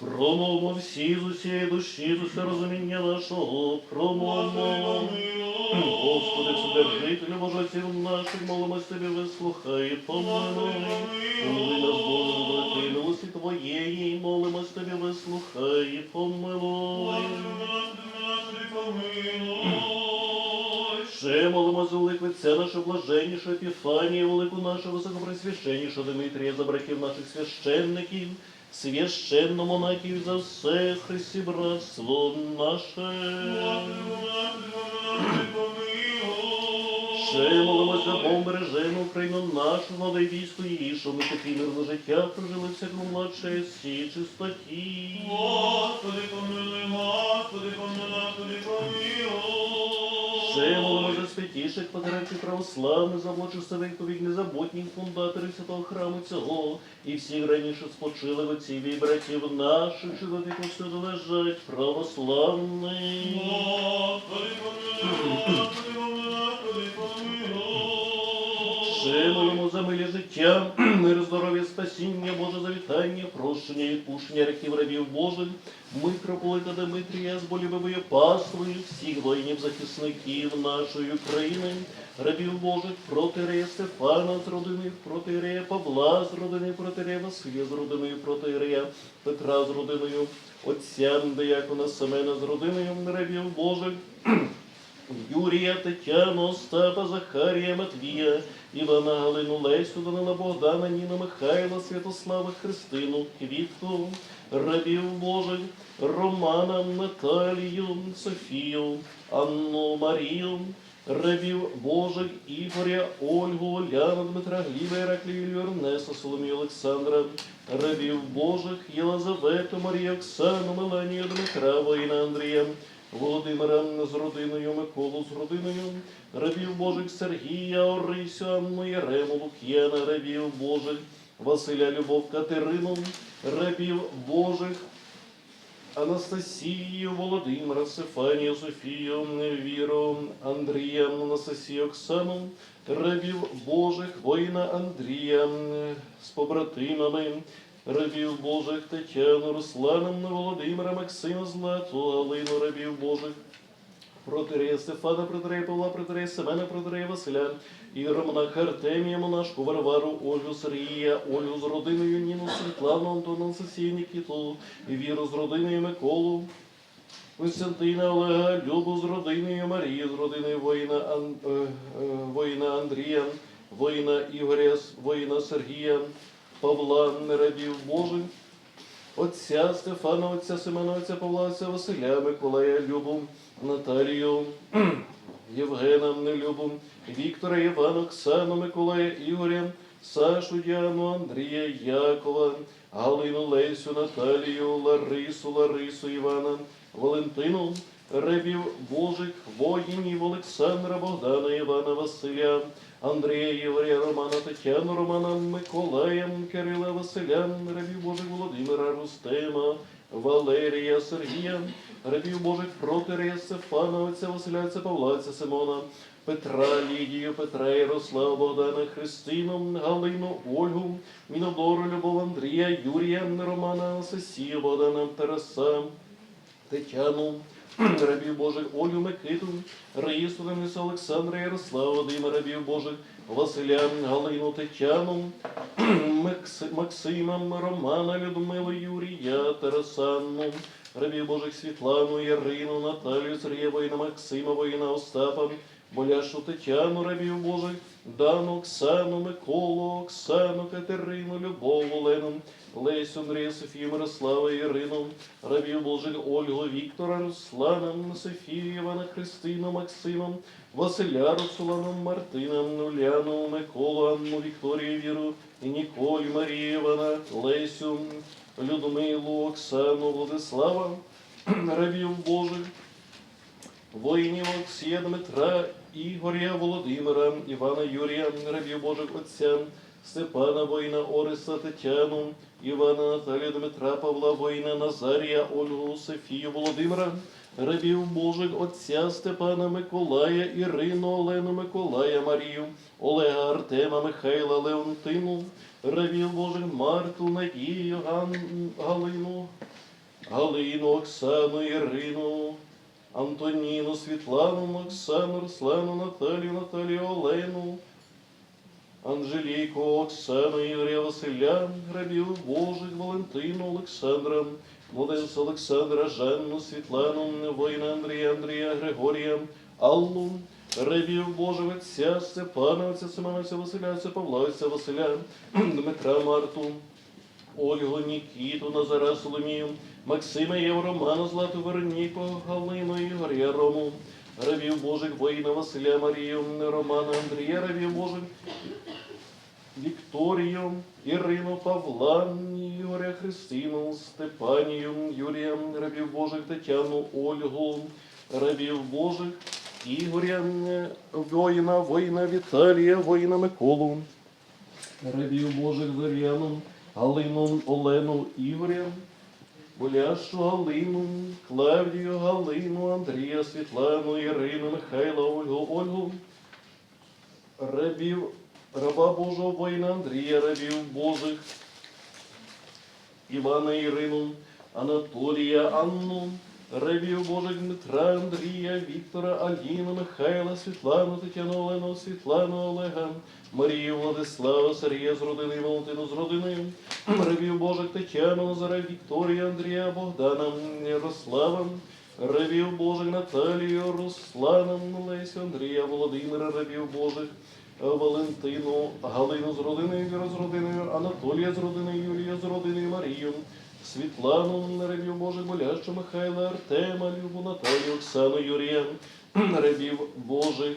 Промовмо всі з усієї душі, з усе розуміння нашого, промовмо. Господи, Вседержителю Божоців наших, молимось Тобі, вислухай, помилуй. Помилуй нас, Боже, великої милості Твоєї, молимось Тобі, вислухай, помилуй. Ще молимо за великого Отця нашого блаженнішого Епіфанія, велику нашого високопресвященнішого Дмитрія, за братів наших священників, священно монахів за все Христі братство наше. Ще молимо за Богом бережену Україну нашу, влади війську її, що ми такі мирне життя прожили в всякому младшесті і чистоті. Господи, помилуй, Господи, помилуй, Господи, помилуй. Ще може святіших патріархів православних, за владчих незабутніх фундаторів святого храму цього, і всіх раніше спочили отців і братів наших, що до віку всюди лежать православних. За милі життя, мир, здоров'я, спасіння, Боже завітання, прощення і відпущення реків рабів Божих, митрополита Дмитрія з болівою паствою, всіх воїнів захисників нашої України, рабів Божих, протирея Стефана з родини, протирея Павла з родини, протирея Василя з родиною, протирея Петра з родиною, отця Деякона Семена з родиною, рабів Божих, Юрія, Тетяну, Остапа, Захарія, Матвія, Івана, Галину, Лесю, Данила, Богдана, Ніна, Михайла, Святослава, Христину, Квітку, рабів Божих, Романа, Наталію, Софію, Анну, Марію, рабів Божих, Ігоря, Ольгу, Оляна, Дмитра, Гліба, Іраклію, Ернеса, Соломію, Олександра, рабів Божих, Єлизавету, Марію, Оксану, Меланію, Дмитра, воїна Андрія, Володимира з родиною, Миколу з родиною, рабів Божих Сергія, Орисю, Анну, Єрему, Лук'яна, рабів Божих, Василя, Любов, Катерину, рабів Божих, Анастасію, Володимира, Сефанію, Софію, Віру, Андрія, Анастасію, Оксану, рабів Божих, воїна Андрія з побратимами, рабів Божих Тетяну, Руслана, Володимира, Максима, Злату, Галину, рабів Божих, Протирея Стефана, протирея Павла, протирея Семена, протирея Василя, Ігора монаха Артемія, монашку Варвару, Ольгу Сергія, Ольгу з родиною Ніну, Світлану, Антону, Анастасію, Нікіту, Віру з родиною Миколу, Константина Олега, Любу з родиною Марію, з родиною воїна, Ан, е, е, воїна Андрія, воїна Ігоря, воїна Сергія, Павла, рабів Божих, Отця Стефана, отця Семена, отця Павла, отця Василя, Миколая, Любу, Наталію, Євгена, Нелюбу, Віктора, Івана, Оксану, Миколая, Ігоря, Сашу, Діану, Андрія, Якова, Галину, Лесю, Наталію, Ларису, Ларису, Івана, Валентину, рабів Божих, воїнів, Олександра, Богдана, Івана, Василя, Андрія, Ігоря, Романа, Тетяну, Романа, Миколая, Кирила, Василя, рабів Божих, Володимира, Рустема, Валерія, Сергія, рабів Божих, Протирія, Стефана, отця Василя, отця Павла, отця Симона, Петра, Лідію, Петра, Ярослава, Богдана, Христину, Галину, Ольгу, Мінодору, Любов, Андрія, Юрія, Романа, Анастасію, Богдана, Тараса, Тетяну, рабів Божих, Олю Микиту, Раїсу, Дениса, Олександра, Ярослава, Дима, рабів Божих, Василя, Галину, Тетяну, Макс- Максима, Романа, Людмилу, Юрія, Тарасанну, рабів Божих, Світлану, Ярину, Наталію, Сергія, воїна Максима, воїна Остапа, Боляшу Тетяну, рабів Божих, Дану, Оксану, Миколу, Оксану, Катерину, Любов, Олену, Лесю, Андрія, Софію, Мирослава, Ірину, рабів Божих, Ольгу, Віктора, Руслана, Софію, Івана, Христину, Максима, Василя, Руслану, Мартина, Уляну, Миколу, Анну, Вікторію, Віру, Ніколь, Марію, Івана, Лесю, Людмилу, Оксану, Владислава, рабів Божих, воїнів Олексія Дмитра, Ігоря, Володимира, Івана Юрія, рабів Божих Отця, Степана, воїна Ориса, Тетяну, Івана Наталія, Дмитра, Павла, воїна Назарія, Ольгу, Софію, Володимира, рабів Божих Отця Степана, Миколая, Ірину, Олену, Миколая, Марію, Олега, Артема, Михайла, Леонтину, рабів Божих Марту, Надію, Ган, Галину, Галину, Оксану, Ірину, Антоніну, Світлану, Оксану, Руслану, Наталію, Наталію, Олену, Анжеліку, Оксану, Ігоря Василя, Грабів Божих, Валентину, Олександра, Младенця Олександра, Жанну, Світлану, воїна Андрія, Андрія, Григорія, Аллу, Рабів Божих Отця, Степана, Отця Семена, Василя, Отця Павла, Отця Василя, Дмитра Марту, Ольгу, Нікіту, Назара, Соломію, Максима, Єву, Романа, Злату, Вероніку, Галину, Ігоря, Рому, Рабів Божих, воїна Василя, Марію, Романа, Андрія, Рабів Божих, Вікторію, Ірину, Павла, Ігоря, Христину, Степанію, Юрія, Рабів Божих, Тетяну, Ольгу, Рабів Божих, Ігоря, воїна, воїна Віталія, воїна Миколу, Рабів Божих, Зоряну, Галину, Олену, Ігоря, Болящу Галину, Клавдію, Галину, Андрія, Світлану, Ірину, Михайла, Ольгу, Ольгу, рабів, раба Божого воїна Андрія, рабів Божих, Івана Ірину, Анатолія, Анну, рабів Божих Дмитра, Андрія, Віктора, Аліну, Михайла, Світлану, Тетяну, Олену, Світлану, Олега, Марію, Владислава, Сергія з родиною, Валентину з родиною, рабів Божих Тетяну, Назара, Вікторія, Андрія, Богдана, Ярослава, рабів Божих Наталію, Руслана, Лесю, Андрія, Володимира, рабів Божих, Валентину, Галину з родиною, Віру з родиною, Анатолія з родиною, Юлія з родиною, Марію, Світлану, рабів Божих, Болящу, Михайла, Артема, Любу, Наталію, Оксану, Юрія, рабів Божих,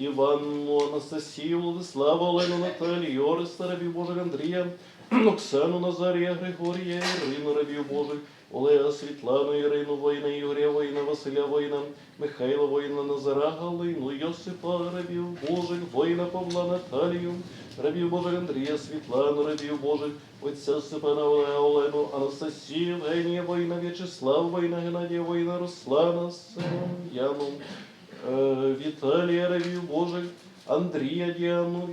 Іванну, Анастасію, Владиславу, Олену, Наталію, Ореста, рабів Божих, Андрія, Оксану, Назарія, Григорія, Ірину, рабів Божих, Олега, Світлану, Ірину, воїна, Ігоря, воїна, Василя, воїна, Михайла, воїна, Назара, Галину, Йосипа, рабів Божих, воїна, Павла, Наталію, рабів Божих, Андрія, Світлану, рабів Божих, отця Степана, Олену, Анастасію, Євгенія, воїна, В'ячеслава, воїна, Геннадія, воїна, Руслана, сином, Яну, е, Віталія, рабів Божих, Андрія, Діану,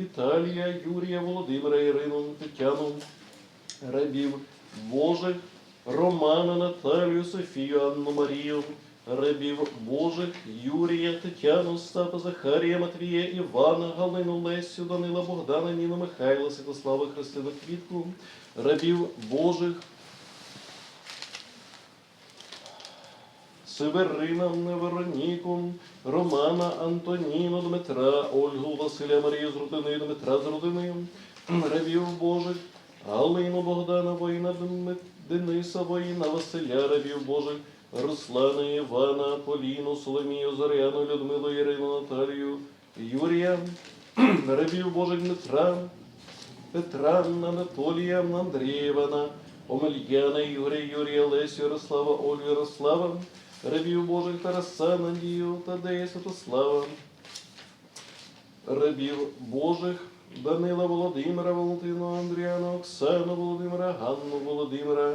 Віталія, Юрія, Володимира, Ірину, Тетяну, рабів Божих, Романа, Наталію, Софію, Анну Марію, рабів Божих, Юрія, Тетяну, Остапа, Захарія, Матвія, Івана, Галину, Лесю, Данила, Богдана, Ніну, Михайла, Святослава, Христину, Квітку, рабів Божих, Северина, Вероніку, Романа, Антоніну, Дмитра, Ольгу, Василя, Марію з родиною, Дмитра з родиною, рабів Божих, Галину, Богдана, воїна, Дениса, воїна, Василя, рабів Божих, Руслана, Івана, Поліну, Соломію, Зоряну, Людмилу, Ірину, Наталію, Юрія, рабів Божих Дмитра, Петра, Анатолія, Андрія Івана, Омельяна, Ігоря, Юрія, Лесю, Ярослава, Ольгу, Ярослава, рабів Божих Тараса, Надію, Тадея, Святослава, рабів Божих, Данила, Володимира, Валентина, Андріана, Оксану, Володимира, Ганну, Володимира,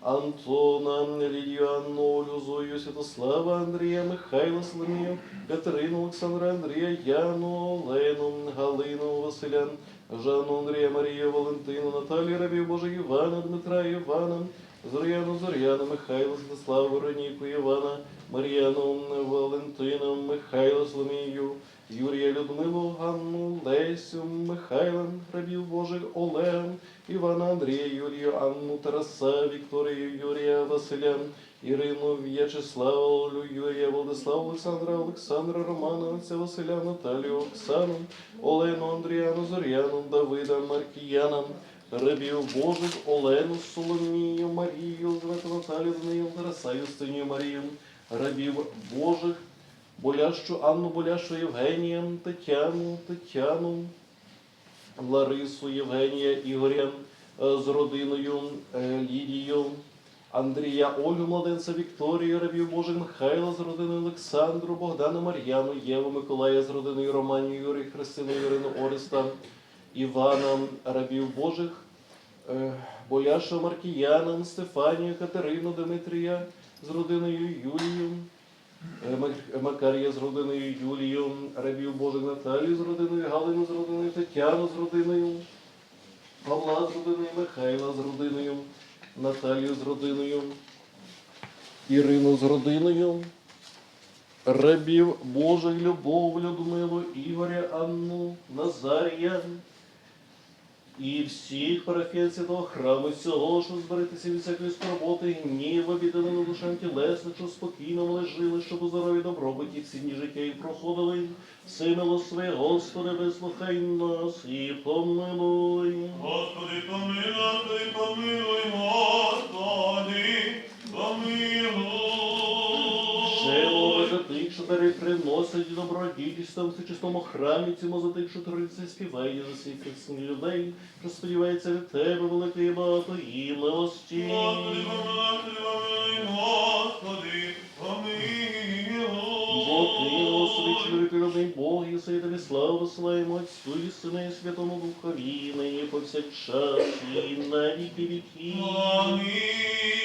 Антона, Лідію, Анну, Ольгу, Зою, Святослава, Андрія, Михайла, Соломію, Катерину, Олександра, Андрія, Яну, Олену, Галину, Василя, Жанну, Андрія, Марію, Валентину, Наталію, рабів Божих, Івана, Дмитра, Івана, Зоряну, Зоряну, Михайла, Святославу, Вероніку, Івана, Мар'яну, Валентину, Михайла, Соломію, Юрія, Людмилу, Ганну, Лесю, Михайла, рабів Божих, Олега, Івана, Андрія, Юрію, Анну, Тараса, Вікторію, Юрія, Василя, Ірину, В'ячеслава, Олю, Юрія, Владислава, Олександра, Олександра, Романа, отця Василя, Наталію, Оксану, Олену, Андріану, Зоряну, Давида, Маркіяна, рабів Божих, Олену, Соломію, Марію, Звету Наталію, Даниїл, Тараса, Юстинію, Марію, рабів Божих, Болящу Анну, Болящу Євгенія, Тетяну, Тетяну, Ларису, Євгенія, Ігоря е, з родиною, е, Лідію, Андрія, Ольгу, младенця Вікторію, рабів Божих, Михайла з родиною Олександру, Богдана, Мар'яну, Єву, Миколая з родиною Романію, Юрій, Христину, Ірину, Ореста, Івана, рабів Божих, Боляша Маркіяна, Стефанію, Катерину, Дмитрія з родиною Юлію, е, Макарія з родиною Юлію, рабів Божих Наталію з родиною, Галину з родиною, Тетяну з родиною, Павла з родиною, Михайла з родиною, Наталію з родиною, Ірину з родиною, рабів Божих Любов, Людмилу, Ігоря, Анну, Назарія і всіх парафіянців того храму всього, що зберитися від всякої скорботи, гнів відданину душам тілесних, що спокійно вони жили, щоб у здорові добробуті всі дні життя і проходили. Все милосве, Господи, вислухай нас і помилуй. Господи, помилуй, помилуй, Господи, дари добродійством в чистому храмі цьому за тих, що твориться співає за всіх хресних людей, що сподівається від тебе великої багатої милості. Господи. Бо ти, Господи, чоловіколюбний Бог, і все тобі славу посилаємо Отцю і Сину і Святому Духові, нині повсякчас і на віки віків. Амінь.